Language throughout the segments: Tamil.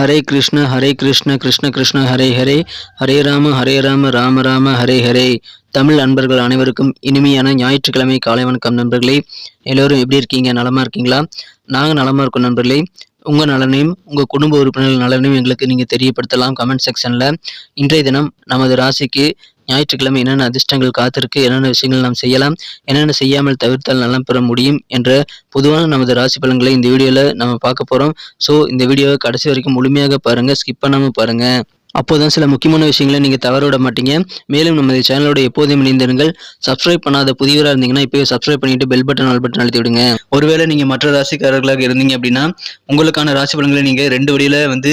ஹரே கிருஷ்ண ஹரே கிருஷ்ண கிருஷ்ண கிருஷ்ண ஹரே ஹரே. ஹரே ராம ஹரே ராம ராம ராம ஹரே ஹரே. தமிழ் அன்பர்கள் அனைவருக்கும் இனிமையான ஞாயிற்றுக்கிழமை காலை வணக்கம் நண்பர்களே. எல்லோரும் எப்படி இருக்கீங்க? நலமா இருக்கீங்களா? நாங்கள் நலமா இருக்கோம் நண்பர்களே. உங்கள் நலனையும் உங்கள் குடும்ப உறுப்பினர்கள் நலனையும் எங்களுக்கு நீங்கள் தெரியப்படுத்தலாம் கமெண்ட் செக்ஷனில். இன்றைய தினம் நமது ராசிக்கு ஞாயிற்றுக்கிழமை என்னென்ன அதிர்ஷ்டங்கள் காத்திருக்கு என்னென்ன விஷயங்கள் நாம் செய்யலாம் என்னென்ன செய்யாமல் தவிர்த்தால் நலம் பெற முடியும் என்ற பொதுவான நமது ராசி பலன்களை இந்த வீடியோவில் நம்ம பார்க்க போகிறோம் ஸோ இந்த வீடியோவை கடைசி வரைக்கும் முழுமையாக பாருங்கள் ஸ்கிப் பண்ணாமல் பாருங்கள் அப்போதான் சில முக்கியமான விஷயங்களை நீங்கள் தவற விட மாட்டீங்க. மேலும் நமது சேனலோட எப்போதும் இணைந்திருங்கள். சப்ஸ்கிரைப் பண்ணாத புதியவராக இருந்தீங்கன்னா இப்போயே சப்ஸ்கிரைப் பண்ணிட்டு பெல் பட்டன் ஆல் பட்டன் அழுத்தி விடுங்க. ஒருவேளை நீங்கள் மற்ற ராசிக்காரர்களாக இருந்தீங்க அப்படின்னா உங்களுக்கான ராசி பலன்களை நீங்கள் ரெண்டு வழியில் வந்து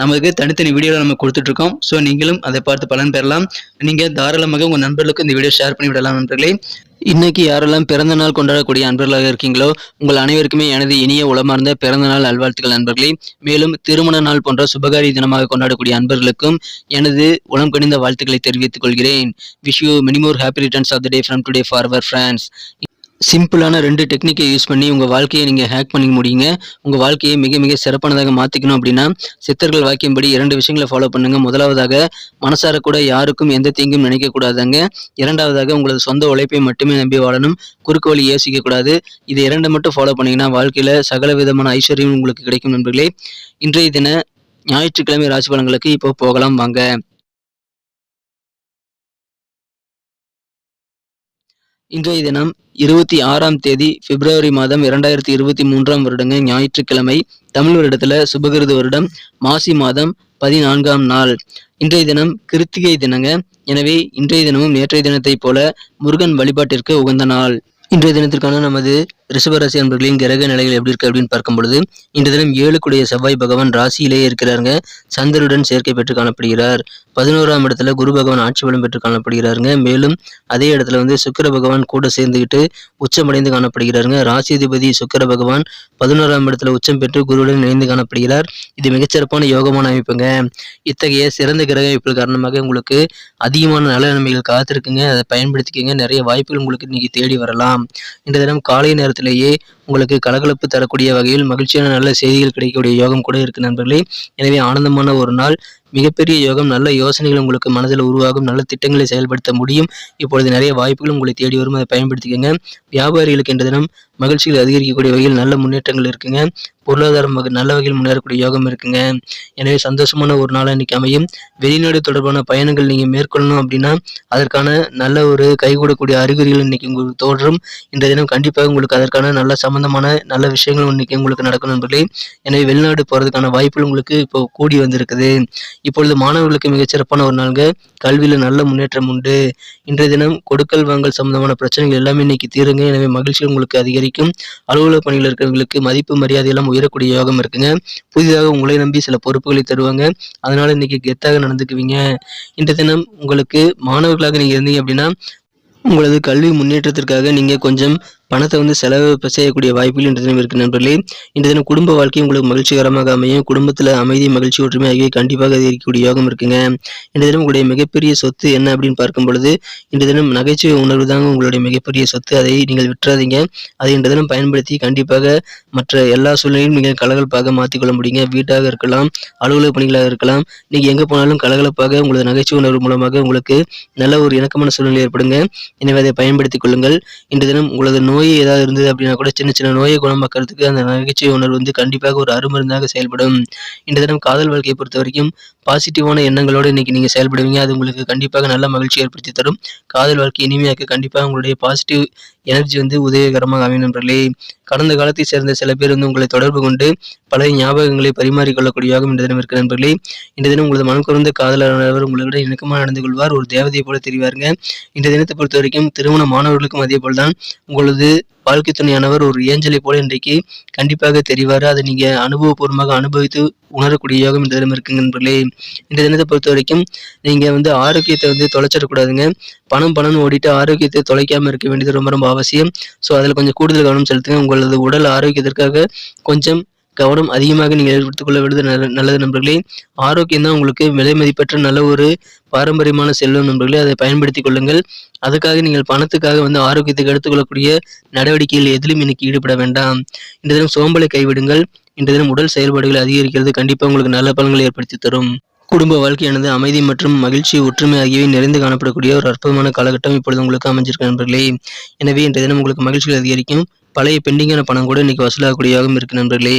நமக்கு தனித்தனி வீடியோவில் நம்ம கொடுத்துட்ருக்கோம். ஸோ நீங்களும் அதை பார்த்து பலன் பெறலாம். நீங்கள் தாராளமாக உங்கள் நண்பர்களுக்கு இந்த வீடியோ ஷேர் பண்ணி விடலாம் நண்பர்களே. இன்னைக்கு யாரெல்லாம் பிறந்த நாள் கொண்டாடக்கூடிய அன்பர்களாக இருக்கீங்களோ உங்கள் அனைவருக்குமே எனது இனிய உளமார்ந்த பிறந்த நாள் நல்வாழ்த்துக்கள் நண்பர்களே. மேலும் திருமண நாள் போன்ற சுபகாரி தினமாக கொண்டாடக்கூடிய அன்பர்களுக்கும் எனது உளம் கணிந்த வாழ்த்துக்களை தெரிவித்துக் கொள்கிறேன். Wish you many more happy returns of the day from today for our friends சிம்பிளான ரெண்டு டெக்னிக்கை யூஸ் பண்ணி உங்கள் வாழ்க்கையை நீங்கள் ஹேக் பண்ணிக்க முடியுங்க. உங்கள் வாழ்க்கையை மிக மிக சிறப்பானதாக மாற்றிக்கணும் அப்படின்னா சித்தர்கள் வாக்கியம்படி இரண்டு விஷயங்களை ஃபாலோ பண்ணுங்கள் முதலாவதாக மனசார கூட யாருக்கும் எந்த தீங்கும் நினைக்கக்கூடாதாங்க இரண்டாவதாக உங்களது சொந்த உழைப்பை மட்டுமே நம்பி வாழணும். குறுக்கு வழி யோசிக்கக்கூடாது இது இரண்டை மட்டும் ஃபாலோ பண்ணிங்கன்னா வாழ்க்கையில் சகல விதமான ஐஸ்வர்யம் உங்களுக்கு கிடைக்கும் நண்பர்களே. இன்றைய தின ஞாயிற்றுக்கிழமை ராசி பலன்களுக்கு இப்போ போகலாம் வாங்க. இன்றைய தினம் இருபத்தி ஆறாம் தேதி பிப்ரவரி மாதம் இரண்டாயிரத்தி இருபத்தி மூன்றாம் வருடங்க ஞாயிற்றுக்கிழமை தமிழ் வருடத்துல சுபகிருது வருடம் மாசி மாதம் பதினான்காம் நாள். இன்றைய தினம் கிருத்திகை தினங்க. எனவே இன்றைய தினமும் நேற்றைய தினத்தைப் போல முருகன் வழிபாட்டிற்கு உகந்த நாள். இன்றைய தினத்திற்கான நமது ரிஷபராசி அன்பர்களின் கிரக நிலைகள் எப்படி இருக்கு அப்படின்னு பார்க்கும் பொழுது இன்று தினம் ஏழுக்குடைய செவ்வாய் பகவான் ராசியிலேயே இருக்கிறாருங்க. சந்திரனுடன் சேர்க்கை பெற்று காணப்படுகிறார். பதினோராம் இடத்துல குரு பகவான் ஆட்சி பலம் பெற்று காணப்படுகிறாருங்க. மேலும் அதே இடத்துல வந்து சுக்கர பகவான் கூட சேர்ந்துக்கிட்டு உச்சமடைந்து காணப்படுகிறாருங்க. ராசிதிபதி சுக்கர பகவான் பதினோராம் இடத்துல உச்சம் பெற்று குருவுடன் இணைந்து காணப்படுகிறார். இது மிகச்சிறப்பான யோகமான அமைப்புங்க. இத்தகைய சிறந்த கிரக அமைப்புகள் காரணமாக உங்களுக்கு அதிகமான நல நன்மைகள் காத்திருக்குங்க. அதை பயன்படுத்திக்கங்க. நிறைய வாய்ப்புகள் உங்களுக்கு இன்னைக்கு தேடி வரலாம். இந்த தினம் காலை நேரத்தில் நேரத்திலேயே உங்களுக்கு கலகலப்பு தரக்கூடிய வகையில் மகிழ்ச்சியான நல்ல செய்திகள் கிடைக்கக்கூடிய யோகம் கூட இருக்கு நண்பர்களே. எனவே ஆனந்தமான ஒரு நாள். மிகப்பெரிய யோகம் நல்ல யோசனைகள் உங்களுக்கு மனதில் உருவாகும் நல்ல திட்டங்களை செயல்படுத்த முடியும். இப்பொழுது நிறைய வாய்ப்புகள் உங்களை தேடி வரும். அதை பயன்படுத்திக்கங்க. வியாபாரிகளுக்கு என்ற தினம் மகிழ்ச்சிகள் அதிகரிக்கக்கூடிய வகையில் நல்ல முன்னேற்றங்கள் இருக்குங்க. பொருளாதாரம் வகை நல்ல வகையில் முன்னேறக்கூடிய யோகம் இருக்குங்க. எனவே சந்தோஷமான ஒரு நாளாக இன்னைக்கு அமையும். வெளிநாடு தொடர்பான பயணங்கள் நீங்கள் மேற்கொள்ளணும் அப்படின்னா அதற்கான நல்ல ஒரு கைகூடக்கூடிய அறிகுறிகள் இன்னைக்கு உங்களுக்கு தோன்றும். இந்த தினம் கண்டிப்பாக உங்களுக்கு அதற்கான நல்ல சம்பந்தமான நல்ல விஷயங்கள் இன்னைக்கு உங்களுக்கு நடக்கும் நண்பர்களே. எனவே வெளிநாடு போகிறதுக்கான வாய்ப்புகள் உங்களுக்கு இப்போ கூடி வந்திருக்குது. இப்பொழுது மாணவர்களுக்கு மிகச்சிறப்பான ஒரு நாளுங்க. கல்வியில் நல்ல முன்னேற்றம் உண்டு. இன்றைய தினம் கொடுக்கல் வாங்கல் சம்பந்தமான பிரச்சனைகள் எல்லாமே இன்னைக்கு தீருங்க. எனவே மகிழ்ச்சி உங்களுக்கு அதிகரிக்கும். அலுவலக பணியில் இருக்கிறவங்களுக்கு மதிப்பு மரியாதை எல்லாம் உயரக்கூடிய யோகம் இருக்குங்க. புதிதாக உங்களை நம்பி சில பொறுப்புகளை தருவாங்க. அதனால இன்னைக்கு கெத்தாக நடந்துக்குவீங்க. இன்றைய தினம் உங்களுக்கு மாணவர்களாக நீங்க இருந்தீங்க அப்படின்னா உங்களது கல்வி முன்னேற்றத்திற்காக நீங்க கொஞ்சம் பணத்தை வந்து செலவு செய்யக்கூடிய வாய்ப்புகள் இன்று தினம் இருக்கு நண்பர்களே. இன்று தினம் குடும்ப வாழ்க்கை உங்களுக்கு மகிழ்ச்சிகரமாக அமையும். குடும்பத்தில் அமைதி மகிழ்ச்சி ஒற்றுமை ஆகியவை கண்டிப்பாக அதிகரிக்கக்கூடிய யோகம் இருக்குங்க. இன்று தினம் உங்களுடைய மிகப்பெரிய சொத்து என்ன அப்படின்னு பார்க்கும் பொழுது இன்று தினம் நகைச்சுவை உணர்வு தாங்க உங்களுடைய மிகப்பெரிய சொத்து. அதை நீங்கள் விட்டுறாதீங்க. அதை இன்று தினம் பயன்படுத்தி கண்டிப்பாக மற்ற எல்லா சூழ்நிலையும் நீங்கள் கலகலப்பாக மாற்றிக்கொள்ள முடியுங்க. வீட்டாக இருக்கலாம் அலுவலக பணிகளாக இருக்கலாம் நீங்கள் எங்கே போனாலும் கலகலப்பாக உங்களது நகைச்சுவை உணர்வு மூலமாக உங்களுக்கு நல்ல ஒரு இணக்கமான சூழ்நிலை ஏற்படுங்க. எனவே அதை பயன்படுத்திக் கொள்ளுங்கள். இன்று தினம் உங்களது நோய் நோய் ஏதாவது இருந்தது அப்படின்னா கூட சின்ன சின்ன நோயை குணமாக்கிறதுக்கு அந்த நகைச்சுவை உணர்வு வந்து கண்டிப்பாக ஒரு அருமருந்தாக செயல்படும். இந்த தினம் காதல் வாழ்க்கையை பொறுத்த வரைக்கும் பாசிட்டிவான எண்ணங்களோடு இன்றைக்கி நீங்கள் செயல்படுவீங்க. அது உங்களுக்கு கண்டிப்பாக நல்ல மகிழ்ச்சி ஏற்படுத்தி தரும். காதல் வாழ்க்கை இனிமையாக்க கண்டிப்பாக உங்களுடைய பாசிட்டிவ் எனர்ஜி வந்து உதவிகரமாக அமையும் நண்பர்களே. கடந்த காலத்தை சேர்ந்த சில பேர் வந்து உங்களை தொடர்பு கொண்டு பழைய ஞாபகங்களை பரிமாறிக்கொள்ளக்கூடியவாகும் இன்று தினம் இருக்கிற நண்பர்களே. இந்த தினம் உங்களது மனம் குறைந்த காதலானவர் உங்களிடம் இணக்கமாக நடந்து கொள்வார். ஒரு தேவதையை போல தெரிவாருங்க. இந்த தினத்தை பொறுத்த வரைக்கும் திருமண மாணவர்களுக்கும் அதே போல்தான் உங்களது வாழ்க்கை துணையானவர் ஒரு ஏஞ்சலை போல இன்றைக்கு கண்டிப்பாக தெரிவார். அதை நீங்கள் அனுபவபூர்வமாக அனுபவித்து உணரக்கூடிய யோகம் இந்த தினம் இருக்குங்க நண்பர்களே. இந்த தினத்தை பொறுத்த வரைக்கும் நீங்க வந்து ஆரோக்கியத்தை வந்து தொலைச்சிடக்கூடாதுங்க. பணம் பணம்னு ஓடிட்டு ஆரோக்கியத்தை தொலைக்காம இருக்க வேண்டியது ரொம்ப ரொம்ப அவசியம். ஸோ அதில் கொஞ்சம் கூடுதல் கவனம் செலுத்துங்க. உங்களது உடல் ஆரோக்கியத்திற்காக கொஞ்சம் கவனம் அதிகமாக நீங்கள் எடுத்துக்கொள்ள வேண்டியது நல்ல நல்லது நண்பர்களே. ஆரோக்கியம் தான் உங்களுக்கு விலை மதிப்பற்ற நல்ல ஒரு பாரம்பரியமான செல்வம் நண்பர்களே. அதை பயன்படுத்திக் கொள்ளுங்கள். அதுக்காக நீங்கள் பணத்துக்காக வந்து ஆரோக்கியத்தை எடுத்துக்கொள்ளக்கூடிய நடவடிக்கைகள் எதிலும் இன்னைக்கு ஈடுபட வேண்டாம். இந்த தினம் சோம்பலை கைவிடுங்கள். இந்த தினம் உடல் செயல்பாடுகள் அதிகரிக்கிறது. கண்டிப்பாக உங்களுக்கு நல்ல பலன்களை ஏற்படுத்தி தரும். குடும்ப வாழ்க்கையானது அமைதி மற்றும் மகிழ்ச்சி ஒற்றுமை ஆகியவை நிறைந்து காணப்படக்கூடிய ஒரு அற்புதமான காலகட்டம் இப்பொழுது உங்களுக்கு அமைஞ்சிருக்க நண்பர்களே. எனவே இன்றைய தினம் உங்களுக்கு மகிழ்ச்சிகள் அதிகரிக்கும். பழைய பெண்டிங்கான பணம் கூட இன்னைக்கு வசூலாகக்கூடியதாகவும் இருக்கு நண்பர்களே.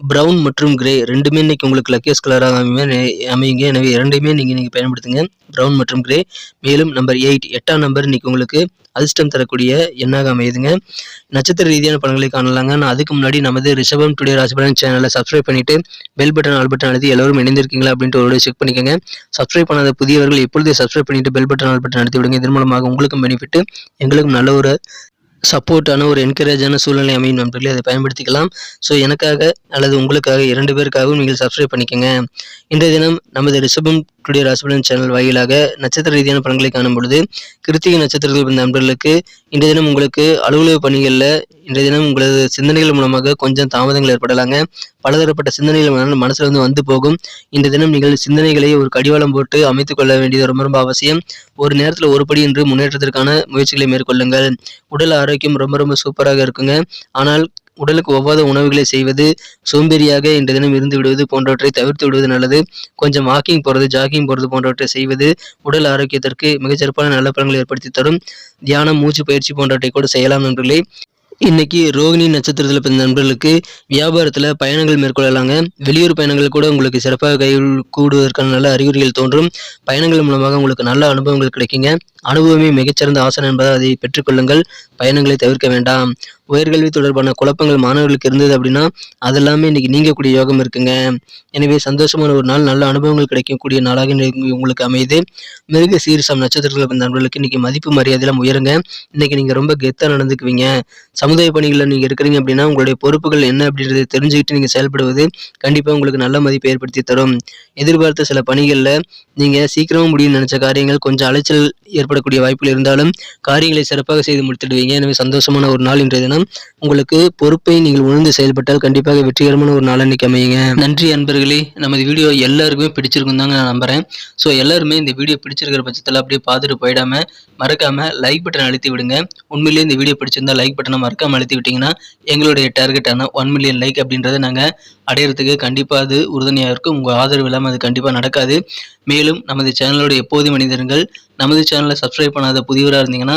ப்ரௌன் மற்றும் கிரே ரெண்டுமே இன்னைக்கு உங்களுக்கு லக்கியஸ் கலராக அமையுங்க அமையுங்க. எனவே இரண்டையுமே நீங்கள் நீங்கள் பயன்படுத்துங்க. ப்ரௌன் மற்றும் கிரே மேலும் நம்பர் எயிட் எட்டாம் நம்பர் இன்னைக்கு உங்களுக்கு அதிர்ஷ்டம் தரக்கூடிய எண்ணாக அமையுதுங்க. நட்சத்திர ரீதியான பலன்களை காணலாங்க. நான் அதுக்கு முன்னாடி நமது ரிஷபம் டுடே ராசிபலன் சேனலை சப்ஸ்கிரைப் பண்ணிட்டு பெல் பட்டன் ஆல் பட்டன் அழுத்தி எல்லோரும் இணைந்திருக்கீங்களா அப்படின்ட்டு ஒரு செக் பண்ணிக்கோங்க. சப்ஸ்கிரைப் பண்ணாத புதியவர்கள் எப்பொழுதே சப்ஸ்கிரைப் பண்ணிவிட்டு பெல் பட்டன் ஆல் பட்டன் அழுத்தி விடுங்க. இதன் மூலமாக உங்களுக்கும் பெனிஃபிட் எங்களுக்கும் நல்ல ஒரு சப்போர்ட்டான ஒரு என்கரேஜான சூழ்நிலை அமையும் நண்பர்களே அதை பயன்படுத்திக்கலாம். ஸோ எனக்காக அல்லது உங்களுக்காக இரண்டு பேருக்காகவும் நீங்கள் சப்ஸ்கிரைப் பண்ணிக்கோங்க. இன்றைய தினம் நமது ரிஷபம் டுடே ராசிபலன் சேனல் வாயிலாக நட்சத்திர ரீதியான பலன்களை காணும் பொழுது கிருத்திகை நட்சத்திரத்தில் பிறந்த நண்பர்களுக்கு இன்றைய தினம் உங்களுக்கு அலுவலக பணிகளில் இன்றைய தினம் உங்களது சிந்தனைகள் மூலமாக கொஞ்சம் தாமதங்கள் ஏற்படலாங்க. பலதரப்பட்ட சிந்தனைகள் மனசில் வந்து வந்து போகும். இந்த தினம் நீங்கள் சிந்தனைகளை ஒரு கடிவாளம் போட்டு அமைத்துக் கொள்ள வேண்டியது ரொம்ப ரொம்ப அவசியம். ஒரு நேரத்தில் ஒரு படி என்று முன்னேற்றத்திற்கான முயற்சிகளை மேற்கொள்ளுங்கள். உடல் ஆரோக்கியம் ரொம்ப ரொம்ப சூப்பராக இருக்குங்க. ஆனால் உடலுக்கு ஒவ்வாத உணவுகளை செய்வது சோம்பேறியாக இன்றைய தினம் இருந்து விடுவது போன்றவற்றை தவிர்த்து விடுவது நல்லது. கொஞ்சம் வாக்கிங் போகிறது ஜாகிங் போகிறது போன்றவற்றை செய்வது உடல் ஆரோக்கியத்திற்கு மிகச்சிறப்பான நல்ல பலன்களை ஏற்படுத்தி தரும். தியானம் மூச்சு பயிற்சி போன்றவற்றை கூட செய்யலாம் நண்பர்களே. இன்னைக்கு ரோகிணி நட்சத்திரத்தில் பிறந்த நண்பர்களுக்கு வியாபாரத்தில் பயணங்கள் மேற்கொள்ளலாங்க. வெளியூர் பயணங்கள் கூட உங்களுக்கு சிறப்பாக கை கூடுவதற்கான நல்ல அறிகுறிகள் தோன்றும். பயணங்கள் மூலமாக உங்களுக்கு நல்ல அனுபவங்கள் கிடைக்குங்க. அனுபவமே மிகச்சிறந்த ஆசனம் என்பதால் அதை பெற்றுக்கொள்ளுங்கள். பயணங்களை தவிர்க்க வேண்டாம். உயர்கல்வி தொடர்பான குழப்பங்கள் மாணவர்களுக்கு இருந்தது அப்படின்னா அதெல்லாமே இன்னைக்கு நீங்கக்கூடிய யோகம் இருக்குங்க. எனவே சந்தோஷமான ஒரு நாள் நல்ல அனுபவங்கள் கிடைக்கக்கூடிய நாளாக உங்களுக்கு அமையுது. மிருக சீரசம் நட்சத்திரத்தில் பிறந்த நண்பர்களுக்கு இன்னைக்கு மதிப்பு மரியாதையெல்லாம் உயருங்க. இன்னைக்கு நீங்க ரொம்ப கெத்தா நடந்துக்குவீங்க. சமுதாய பணிகளில் நீங்க இருக்கிறீங்க அப்படின்னா உங்களுடைய பொறுப்புகள் என்ன அப்படின்றத தெரிஞ்சுக்கிட்டு நீங்க செயல்படுவது கண்டிப்பா உங்களுக்கு நல்ல மதிப்பை ஏற்படுத்தி தரும். எதிர்பார்த்த சில பணிகளில் நீங்க சீக்கிரமா முடியும்னு நினைச்ச காரியங்கள் கொஞ்சம் அலைச்சல் ஏற்படக்கூடிய வாய்ப்புகள் இருந்தாலும் காரியங்களை சிறப்பாக செய்து முடித்துடுவீங்க. எனவே சந்தோஷமான ஒரு நாள் இன்றைய தினம். உங்களுக்கு பொறுப்பை நீங்கள் உணர்ந்து செயல்பட்டால் கண்டிப்பாக வெற்றிகரமான ஒரு நாள் அன்னைக்கு அமையுங்க. நன்றி அன்பர்களே. நமது வீடியோ எல்லாருக்குமே பிடிச்சிருக்கும் தாங்க நான் நம்புறேன். ஸோ எல்லாருமே இந்த வீடியோ பிடிச்சிருக்கிற பட்சத்தில் அப்படியே பார்த்துட்டு போயிடாம மறக்காம லைக் பட்டன் அழுத்தி விடுங்க. உண்மையிலேயே இந்த வீடியோ பிடிச்சிருந்தா லைக் பட்டனை மறக்காம அழுத்தி விட்டீங்கன்னா எங்களுடைய டார்கெட்டான ஒன் மில்லியன் லைக் அப்படின்றத நாங்கள் அடையிறதுக்கு கண்டிப்பாக அது உறுதுணையாக இருக்கும். உங்கள் ஆதரவு இல்லாமல் அது கண்டிப்பாக நடக்காது. மேலும் நமது சேனலோட எப்போதும் மனிதர்கள் நமது சேனலை சப்ஸ்கிரைப் பண்ணாத புதியவராக இருந்தீங்கன்னா